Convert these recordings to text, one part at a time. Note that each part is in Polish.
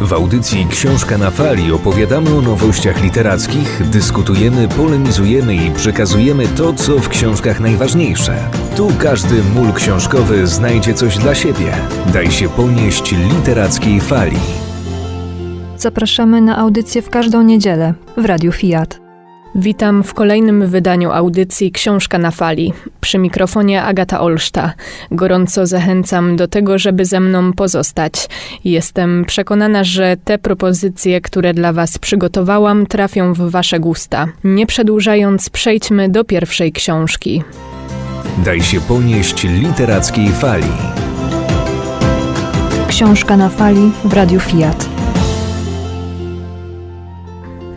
W audycji Książka na fali opowiadamy o nowościach literackich, dyskutujemy, polemizujemy i przekazujemy to, co w książkach najważniejsze. Tu każdy mól książkowy znajdzie coś dla siebie. Daj się ponieść literackiej fali. Zapraszamy na audycję w każdą niedzielę w Radiu Fiat. Witam w kolejnym wydaniu audycji Książka na fali. Przy mikrofonie Agata Olszta. Gorąco zachęcam do tego, żeby ze mną pozostać. Jestem przekonana, że te propozycje, które dla Was przygotowałam, trafią w Wasze gusta. Nie przedłużając, przejdźmy do pierwszej książki. Daj się ponieść literackiej fali. Książka na fali w Radiu Fiat.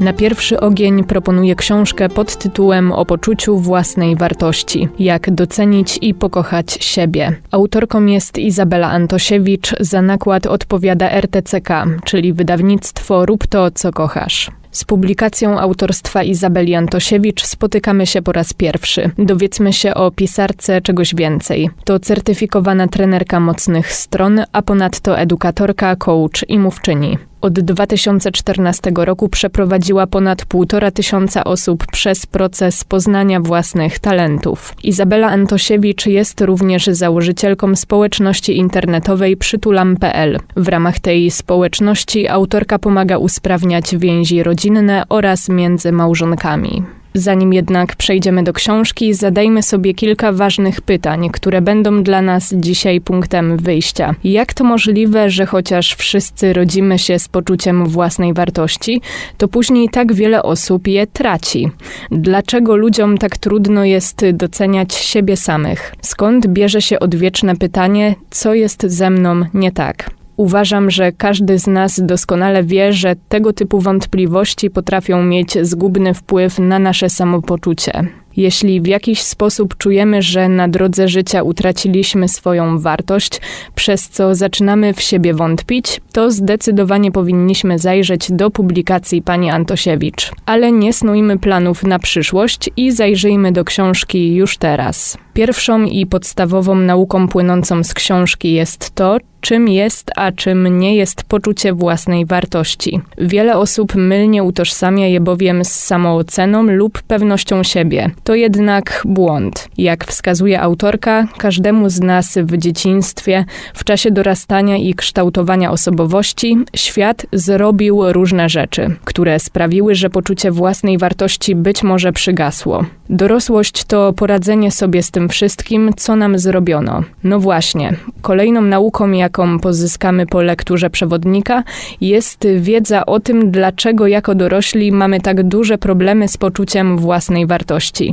Na pierwszy ogień proponuję książkę pod tytułem O poczuciu własnej wartości. Jak docenić i pokochać siebie. Autorką jest Izabela Antosiewicz, za nakład odpowiada RTCK, czyli wydawnictwo Rób to, co kochasz. Z publikacją autorstwa Izabeli Antosiewicz spotykamy się po raz pierwszy. Dowiedzmy się o pisarce czegoś więcej. To certyfikowana trenerka mocnych stron, a ponadto edukatorka, coach i mówczyni. Od 2014 roku przeprowadziła ponad półtora tysiąca osób przez proces poznania własnych talentów. Izabela Antosiewicz jest również założycielką społeczności internetowej przytulam.pl. W ramach tej społeczności autorka pomaga usprawniać więzi rodzinne oraz między małżonkami. Zanim jednak przejdziemy do książki, zadajmy sobie kilka ważnych pytań, które będą dla nas dzisiaj punktem wyjścia. Jak to możliwe, że chociaż wszyscy rodzimy się z poczuciem własnej wartości, to później tak wiele osób je traci? Dlaczego ludziom tak trudno jest doceniać siebie samych? Skąd bierze się odwieczne pytanie, co jest ze mną nie tak? Uważam, że każdy z nas doskonale wie, że tego typu wątpliwości potrafią mieć zgubny wpływ na nasze samopoczucie. Jeśli w jakiś sposób czujemy, że na drodze życia utraciliśmy swoją wartość, przez co zaczynamy w siebie wątpić, to zdecydowanie powinniśmy zajrzeć do publikacji pani Antosiewicz. Ale nie snujmy planów na przyszłość i zajrzyjmy do książki już teraz. Pierwszą i podstawową nauką płynącą z książki jest to, czym jest, a czym nie jest poczucie własnej wartości. Wiele osób mylnie utożsamia je bowiem z samooceną lub pewnością siebie. To jednak błąd. Jak wskazuje autorka, każdemu z nas w dzieciństwie, w czasie dorastania i kształtowania osobowości, świat zrobił różne rzeczy, które sprawiły, że poczucie własnej wartości być może przygasło. Dorosłość to poradzenie sobie z tym wszystkim, co nam zrobiono. No właśnie, kolejną nauką, jaką pozyskamy po lekturze przewodnika, jest wiedza o tym, dlaczego jako dorośli mamy tak duże problemy z poczuciem własnej wartości.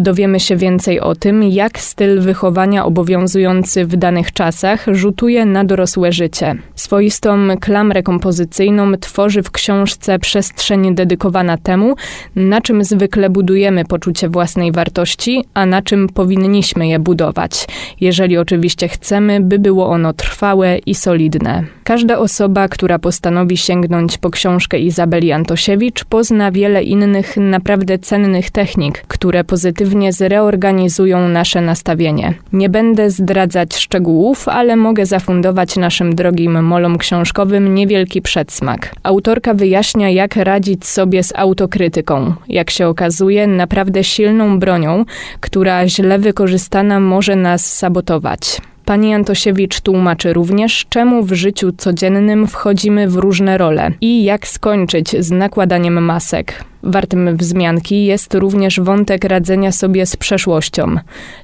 Dowiemy się więcej o tym, jak styl wychowania obowiązujący w danych czasach rzutuje na dorosłe życie. Swoistą klamrę kompozycyjną tworzy w książce przestrzeń dedykowana temu, na czym zwykle budujemy poczucie własnej wartości, a na czym powinniśmy je budować, jeżeli oczywiście chcemy, by było ono trwałe i solidne. Każda osoba, która postanowi sięgnąć po książkę Izabeli Antosiewicz, pozna wiele innych naprawdę cennych technik, które pozytywnie zreorganizują nasze nastawienie. Nie będę zdradzać szczegółów, ale mogę zafundować naszym drogim molom książkowym niewielki przedsmak. Autorka wyjaśnia, jak radzić sobie z autokrytyką. Jak się okazuje, naprawdę silną bronią, która źle wykorzystana może nas sabotować. Pani Antosiewicz tłumaczy również, czemu w życiu codziennym wchodzimy w różne role i jak skończyć z nakładaniem masek. Wartym wzmianki jest również wątek radzenia sobie z przeszłością.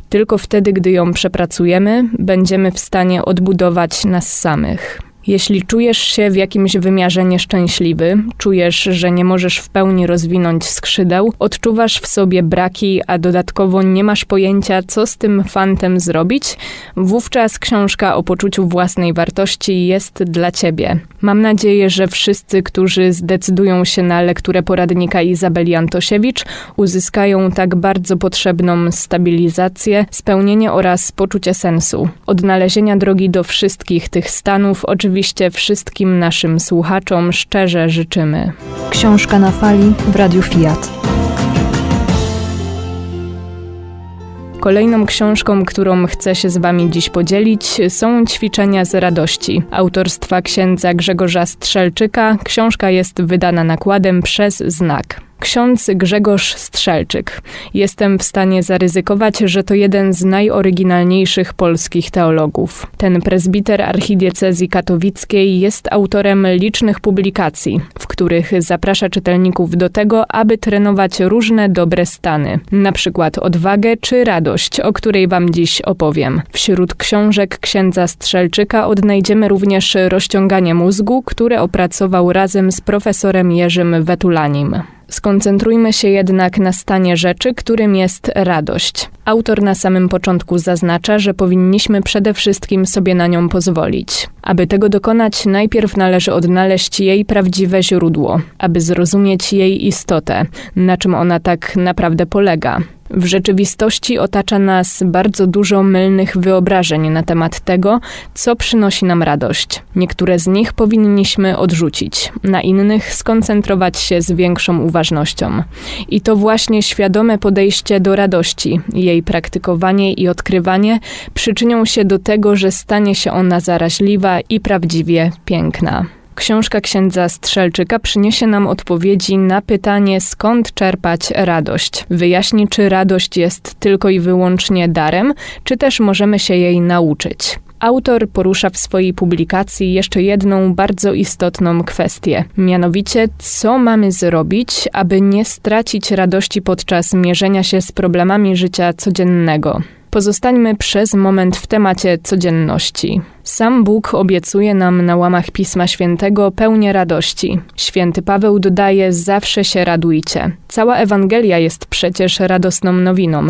Tylko wtedy, gdy ją przepracujemy, będziemy w stanie odbudować nas samych. Jeśli czujesz się w jakimś wymiarze nieszczęśliwy, czujesz, że nie możesz w pełni rozwinąć skrzydeł, odczuwasz w sobie braki, a dodatkowo nie masz pojęcia, co z tym fantem zrobić, wówczas książka o poczuciu własnej wartości jest dla ciebie. Mam nadzieję, że wszyscy, którzy zdecydują się na lekturę poradnika Izabeli Antosiewicz, uzyskają tak bardzo potrzebną stabilizację, spełnienie oraz poczucie sensu. Odnalezienia drogi do wszystkich tych stanów oczywiście oczywiście wszystkim naszym słuchaczom szczerze życzymy. Książka na fali w Radiu Fiat. Kolejną książką, którą chcę się z Wami dziś podzielić, są Ćwiczenia z radości autorstwa księdza Grzegorza Strzelczyka. Książka jest wydana nakładem przez Znak. Ksiądz Grzegorz Strzelczyk. Jestem w stanie zaryzykować, że to jeden z najoryginalniejszych polskich teologów. Ten prezbiter archidiecezji katowickiej jest autorem licznych publikacji, w których zaprasza czytelników do tego, aby trenować różne dobre stany, na przykład odwagę czy radość, o której wam dziś opowiem. Wśród książek księdza Strzelczyka odnajdziemy również rozciąganie mózgu, które opracował razem z profesorem Jerzym Wetulanim. Skoncentrujmy się jednak na stanie rzeczy, którym jest radość. Autor na samym początku zaznacza, że powinniśmy przede wszystkim sobie na nią pozwolić. Aby tego dokonać, najpierw należy odnaleźć jej prawdziwe źródło, aby zrozumieć jej istotę, na czym ona tak naprawdę polega. W rzeczywistości otacza nas bardzo dużo mylnych wyobrażeń na temat tego, co przynosi nam radość. Niektóre z nich powinniśmy odrzucić, na innych skoncentrować się z większą uważnością. I to właśnie świadome podejście do radości, jej praktykowanie i odkrywanie przyczynią się do tego, że stanie się ona zaraźliwa i prawdziwie piękna. Książka księdza Strzelczyka przyniesie nam odpowiedzi na pytanie, skąd czerpać radość. Wyjaśni, czy radość jest tylko i wyłącznie darem, czy też możemy się jej nauczyć. Autor porusza w swojej publikacji jeszcze jedną bardzo istotną kwestię, mianowicie co mamy zrobić, aby nie stracić radości podczas mierzenia się z problemami życia codziennego. Pozostańmy przez moment w temacie codzienności. Sam Bóg obiecuje nam na łamach Pisma Świętego pełnię radości. Święty Paweł dodaje: Zawsze się radujcie. Cała Ewangelia jest przecież radosną nowiną.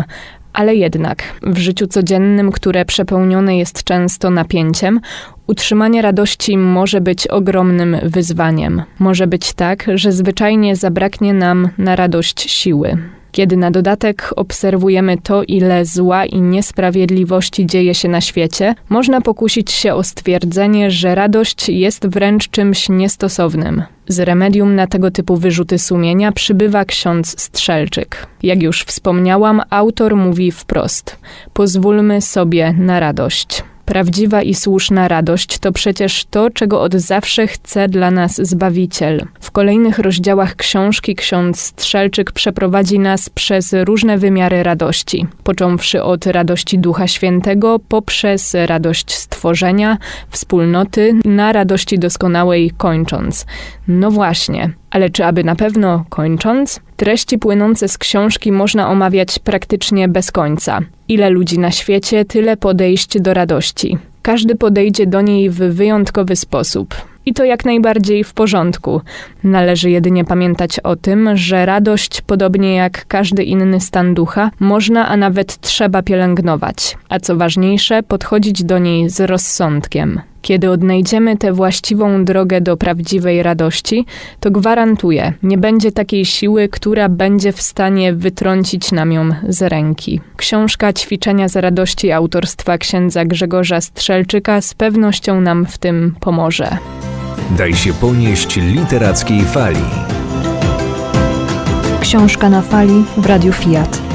Ale jednak w życiu codziennym, które przepełnione jest często napięciem, utrzymanie radości może być ogromnym wyzwaniem. Może być tak, że zwyczajnie zabraknie nam na radość siły. Kiedy na dodatek obserwujemy to, ile zła i niesprawiedliwości dzieje się na świecie, można pokusić się o stwierdzenie, że radość jest wręcz czymś niestosownym. Z remedium na tego typu wyrzuty sumienia przybywa ksiądz Strzelczyk. Jak już wspomniałam, autor mówi wprost: pozwólmy sobie na radość. Prawdziwa i słuszna radość to przecież to, czego od zawsze chce dla nas Zbawiciel. W kolejnych rozdziałach książki ksiądz Strzelczyk przeprowadzi nas przez różne wymiary radości, począwszy od radości Ducha Świętego, poprzez radość stworzenia, wspólnoty, na radości doskonałej kończąc. No właśnie, ale czy aby na pewno kończąc? Treści płynące z książki można omawiać praktycznie bez końca. Ile ludzi na świecie, tyle podejść do radości. Każdy podejdzie do niej w wyjątkowy sposób. I to jak najbardziej w porządku. Należy jedynie pamiętać o tym, że radość, podobnie jak każdy inny stan ducha, można, a nawet trzeba pielęgnować, a co ważniejsze, podchodzić do niej z rozsądkiem. Kiedy odnajdziemy tę właściwą drogę do prawdziwej radości, to gwarantuję, nie będzie takiej siły, która będzie w stanie wytrącić nam ją z ręki. Książka Ćwiczenia z radości autorstwa księdza Grzegorza Strzelczyka z pewnością nam w tym pomoże. Daj się ponieść literackiej fali. Książka na fali w Radiu Fiat.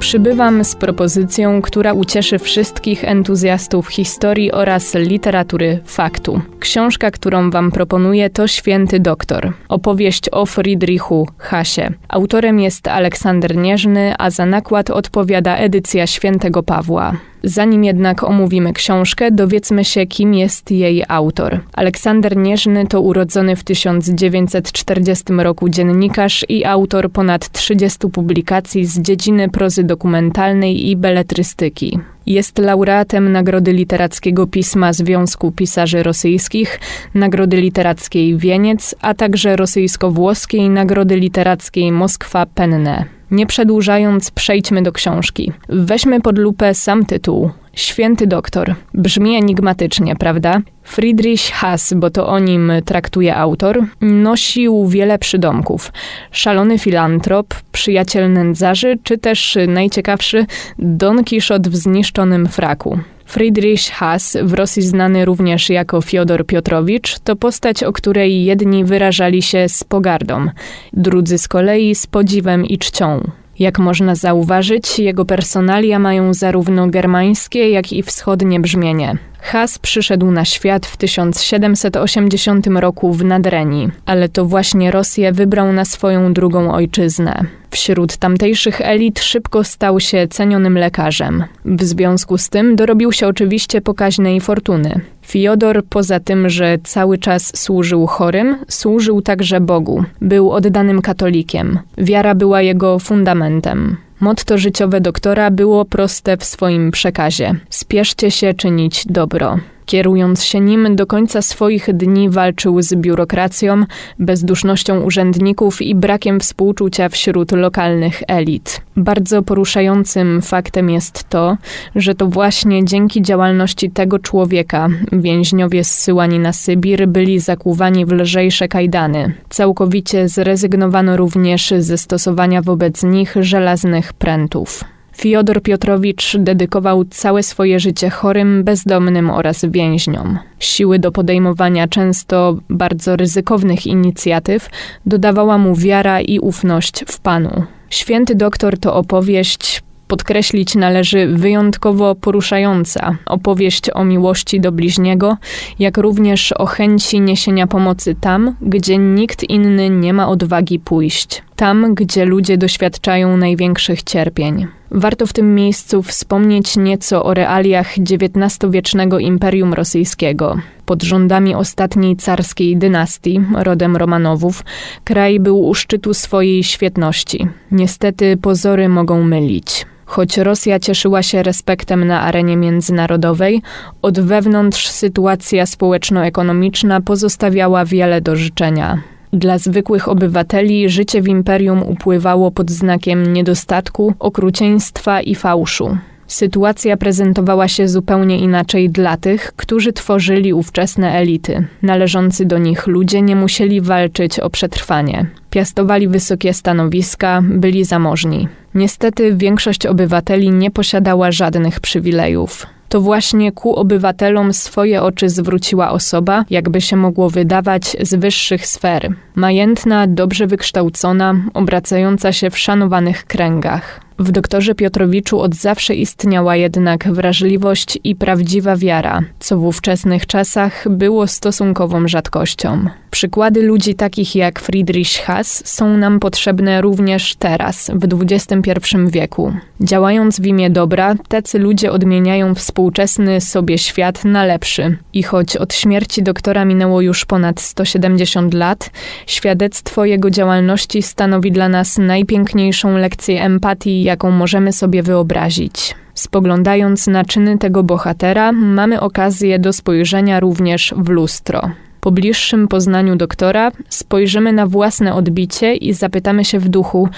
Przybywam z propozycją, która ucieszy wszystkich entuzjastów historii oraz literatury faktu. Książka, którą Wam proponuję, to Święty Doktor. Opowieść o Friedrichu Hasie. Autorem jest Aleksander Nieżny, a za nakład odpowiada edycja Świętego Pawła. Zanim jednak omówimy książkę, dowiedzmy się, kim jest jej autor. Aleksander Nieżny to urodzony w 1940 roku dziennikarz i autor ponad 30 publikacji z dziedziny prozy dokumentalnej i beletrystyki. Jest laureatem Nagrody Literackiego Pisma Związku Pisarzy Rosyjskich, Nagrody Literackiej Wieniec, a także rosyjsko-włoskiej Nagrody Literackiej Moskwa Penne. Nie przedłużając, przejdźmy do książki. Weźmy pod lupę sam tytuł. Święty doktor. Brzmi enigmatycznie, prawda? Friedrich Haas, bo to o nim traktuje autor, nosił wiele przydomków. Szalony filantrop, przyjaciel nędzarzy, czy też najciekawszy Don Kiszot w zniszczonym fraku. Friedrich Haas, w Rosji znany również jako Fiodor Piotrowicz, to postać, o której jedni wyrażali się z pogardą, drudzy z kolei z podziwem i czcią. Jak można zauważyć, jego personalia mają zarówno germańskie, jak i wschodnie brzmienie. Has przyszedł na świat w 1780 roku w Nadrenii, ale to właśnie Rosję wybrał na swoją drugą ojczyznę. Wśród tamtejszych elit szybko stał się cenionym lekarzem. W związku z tym dorobił się oczywiście pokaźnej fortuny. Fiodor, poza tym, że cały czas służył chorym, służył także Bogu. Był oddanym katolikiem. Wiara była jego fundamentem. Motto życiowe doktora było proste w swoim przekazie: spieszcie się czynić dobro. Kierując się nim, do końca swoich dni walczył z biurokracją, bezdusznością urzędników i brakiem współczucia wśród lokalnych elit. Bardzo poruszającym faktem jest to, że to właśnie dzięki działalności tego człowieka więźniowie zsyłani na Sybir byli zakuwani w lżejsze kajdany. Całkowicie zrezygnowano również ze stosowania wobec nich żelaznych prętów. Fiodor Piotrowicz dedykował całe swoje życie chorym, bezdomnym oraz więźniom. Siły do podejmowania często bardzo ryzykownych inicjatyw dodawała mu wiara i ufność w Panu. Święty doktor to opowieść, podkreślić należy wyjątkowo poruszająca opowieść o miłości do bliźniego, jak również o chęci niesienia pomocy tam, gdzie nikt inny nie ma odwagi pójść, tam, gdzie ludzie doświadczają największych cierpień. Warto w tym miejscu wspomnieć nieco o realiach XIX-wiecznego Imperium Rosyjskiego. Pod rządami ostatniej carskiej dynastii, rodem Romanowów, kraj był u szczytu swojej świetności. Niestety pozory mogą mylić. Choć Rosja cieszyła się respektem na arenie międzynarodowej, od wewnątrz sytuacja społeczno-ekonomiczna pozostawiała wiele do życzenia. Dla zwykłych obywateli życie w imperium upływało pod znakiem niedostatku, okrucieństwa i fałszu. Sytuacja prezentowała się zupełnie inaczej dla tych, którzy tworzyli ówczesne elity. Należący do nich ludzie nie musieli walczyć o przetrwanie. Piastowali wysokie stanowiska, byli zamożni. Niestety większość obywateli nie posiadała żadnych przywilejów to właśnie ku obywatelom swoje oczy zwróciła osoba, jakby się mogło wydawać, z wyższych sfer. Majętna, dobrze wykształcona, obracająca się w szanowanych kręgach. W doktorze Piotrowiczu od zawsze istniała jednak wrażliwość i prawdziwa wiara, co w ówczesnych czasach było stosunkową rzadkością. Przykłady ludzi takich jak Friedrich Haas są nam potrzebne również teraz, w XXI wieku. Działając w imię dobra, tacy ludzie odmieniają współczesny sobie świat na lepszy. I choć od śmierci doktora minęło już ponad 170 lat, świadectwo jego działalności stanowi dla nas najpiękniejszą lekcję empatii, jaką możemy sobie wyobrazić. Spoglądając na czyny tego bohatera, mamy okazję do spojrzenia również w lustro. Po bliższym poznaniu doktora spojrzymy na własne odbicie i zapytamy się w duchu,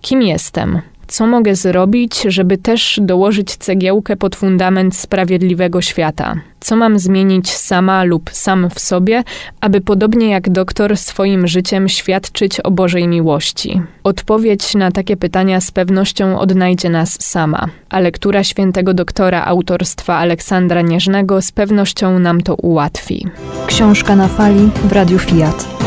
kim jestem, co mogę zrobić, żeby też dołożyć cegiełkę pod fundament sprawiedliwego świata? Co mam zmienić sama lub sam w sobie, aby podobnie jak doktor swoim życiem świadczyć o Bożej miłości? Odpowiedź na takie pytania z pewnością odnajdzie nas sama, a lektura świętego doktora autorstwa Aleksandra Nieżnego z pewnością nam to ułatwi. Książka na fali w Radiu Fiat.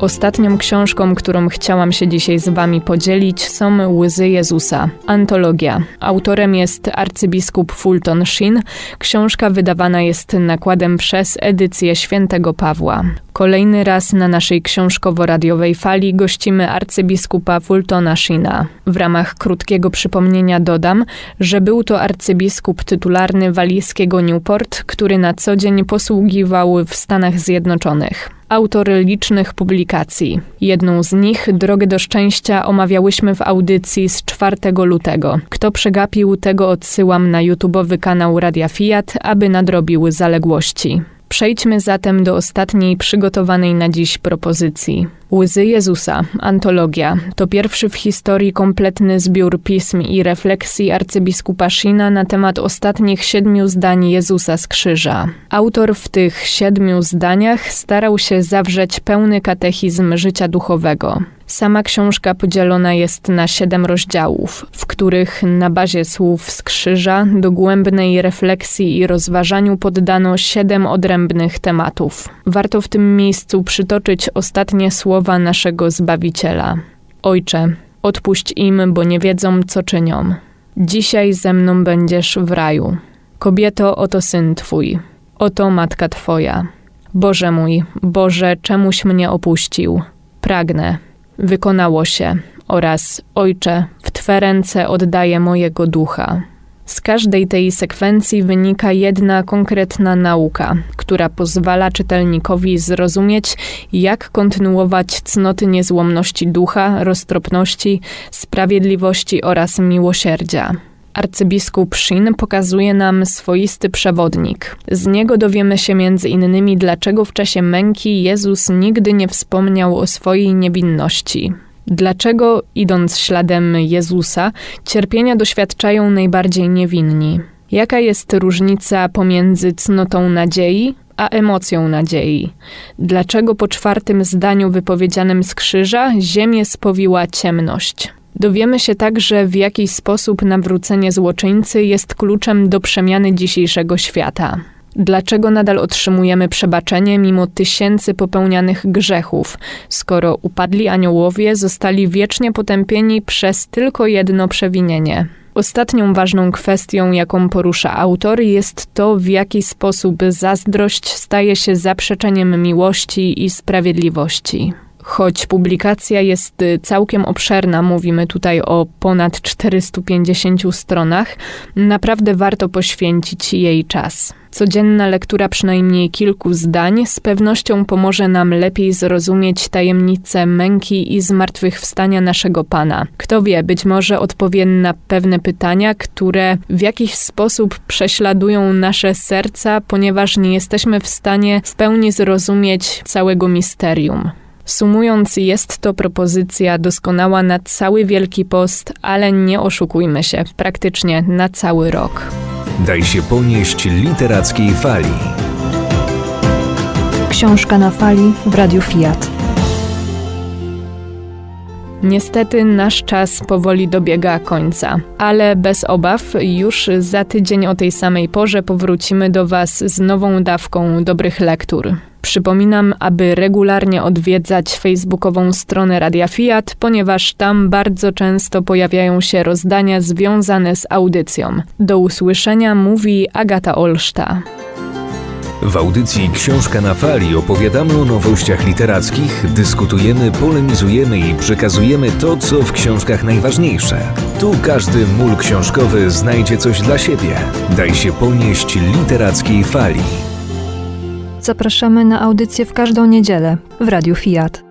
Ostatnią książką, którą chciałam się dzisiaj z Wami podzielić, są Łzy Jezusa, antologia. Autorem jest arcybiskup Fulton Sheen. Książka wydawana jest nakładem przez edycję Świętego Pawła. Kolejny raz na naszej książkowo-radiowej fali gościmy arcybiskupa Fultona Sheena. W ramach krótkiego przypomnienia dodam, że był to arcybiskup tytularny walijskiego Newport, który na co dzień posługiwał w Stanach Zjednoczonych autor licznych publikacji. Jedną z nich, Drogę do Szczęścia, omawiałyśmy w audycji z 4 lutego. Kto przegapił, tego odsyłam na YouTube'owy kanał Radia Fiat, aby nadrobił zaległości. Przejdźmy zatem do ostatniej przygotowanej na dziś propozycji. Łzy Jezusa, antologia, to pierwszy w historii kompletny zbiór pism i refleksji arcybiskupa Shina na temat ostatnich siedmiu zdań Jezusa z krzyża. Autor w tych siedmiu zdaniach starał się zawrzeć pełny katechizm życia duchowego. Sama książka podzielona jest na siedem rozdziałów, w których na bazie słów z krzyża dogłębnej refleksji i rozważaniu poddano siedem odrębnych tematów. Warto w tym miejscu przytoczyć ostatnie słowa słowa naszego Zbawiciela. Ojcze, odpuść im, bo nie wiedzą, co czynią. Dzisiaj ze mną będziesz w raju. Kobieto, oto syn twój, oto matka twoja. Boże mój, Boże, czemuś mnie opuścił? Pragnę. Wykonało się. Oraz Ojcze, w Twe ręce oddaję mojego ducha. Z każdej tej sekwencji wynika jedna konkretna nauka, która pozwala czytelnikowi zrozumieć, jak kontynuować cnoty niezłomności ducha, roztropności, sprawiedliwości oraz miłosierdzia. Arcybiskup Shin pokazuje nam swoisty przewodnik. Z niego dowiemy się między innymi, dlaczego w czasie męki Jezus nigdy nie wspomniał o swojej niewinności. Dlaczego, idąc śladem Jezusa, cierpienia doświadczają najbardziej niewinni? Jaka jest różnica pomiędzy cnotą nadziei a emocją nadziei? Dlaczego po czwartym zdaniu wypowiedzianym z krzyża ziemię spowiła ciemność? Dowiemy się także, w jaki sposób nawrócenie złoczyńcy jest kluczem do przemiany dzisiejszego świata. Dlaczego nadal otrzymujemy przebaczenie mimo tysięcy popełnianych grzechów, skoro upadli aniołowie zostali wiecznie potępieni przez tylko jedno przewinienie? Ostatnią ważną kwestią, jaką porusza autor, jest to, w jaki sposób zazdrość staje się zaprzeczeniem miłości i sprawiedliwości. Choć publikacja jest y, całkiem obszerna, mówimy tutaj o ponad 450 stronach, naprawdę warto poświęcić jej czas. Codzienna lektura przynajmniej kilku zdań z pewnością pomoże nam lepiej zrozumieć tajemnicę męki i zmartwychwstania naszego Pana. Kto wie, być może odpowie na pewne pytania, które w jakiś sposób prześladują nasze serca, ponieważ nie jesteśmy w stanie w pełni zrozumieć całego misterium. Sumując, jest to propozycja doskonała na cały Wielki Post, ale nie oszukujmy się, praktycznie na cały rok. Daj się ponieść literackiej fali. Książka na fali w Radiu Fiat. Niestety nasz czas powoli dobiega końca, ale bez obaw już za tydzień o tej samej porze powrócimy do Was z nową dawką dobrych lektur. Przypominam, aby regularnie odwiedzać facebookową stronę Radia Fiat, ponieważ tam bardzo często pojawiają się rozdania związane z audycją. Do usłyszenia mówi Agata Olszta. W audycji Książka na fali opowiadamy o nowościach literackich, dyskutujemy, polemizujemy i przekazujemy to, co w książkach najważniejsze. Tu każdy mól książkowy znajdzie coś dla siebie. Daj się ponieść literackiej fali. Zapraszamy na audycję w każdą niedzielę w Radiu Fiat.